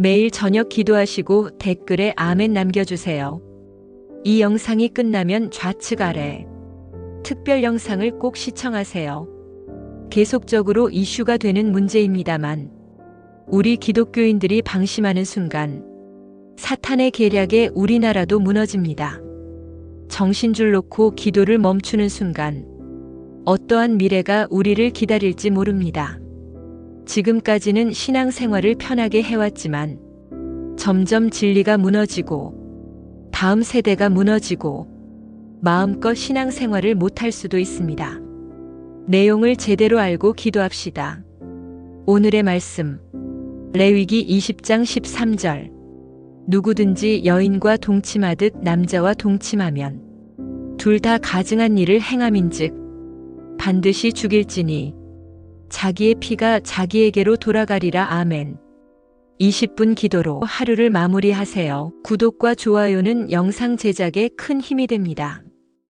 매일 저녁 기도하시고 댓글에 아멘 남겨주세요. 이 영상이 끝나면 좌측 아래 특별 영상을 꼭 시청하세요. 계속적으로 이슈가 되는 문제입니다만 우리 기독교인들이 방심하는 순간 사탄의 계략에 우리나라도 무너집니다. 정신줄 놓고 기도를 멈추는 순간 어떠한 미래가 우리를 기다릴지 모릅니다. 지금까지는 신앙생활을 편하게 해왔지만 점점 진리가 무너지고 다음 세대가 무너지고 마음껏 신앙생활을 못할 수도 있습니다. 내용을 제대로 알고 기도합시다. 오늘의 말씀 레위기 20장 13절 누구든지 여인과 동침하듯 남자와 동침하면 둘 다 가증한 일을 행함인즉 반드시 죽일지니 자기의 피가 자기에게로 돌아가리라 아멘. 20분 기도로 하루를 마무리하세요. 구독과 좋아요는 영상 제작에 큰 힘이 됩니다.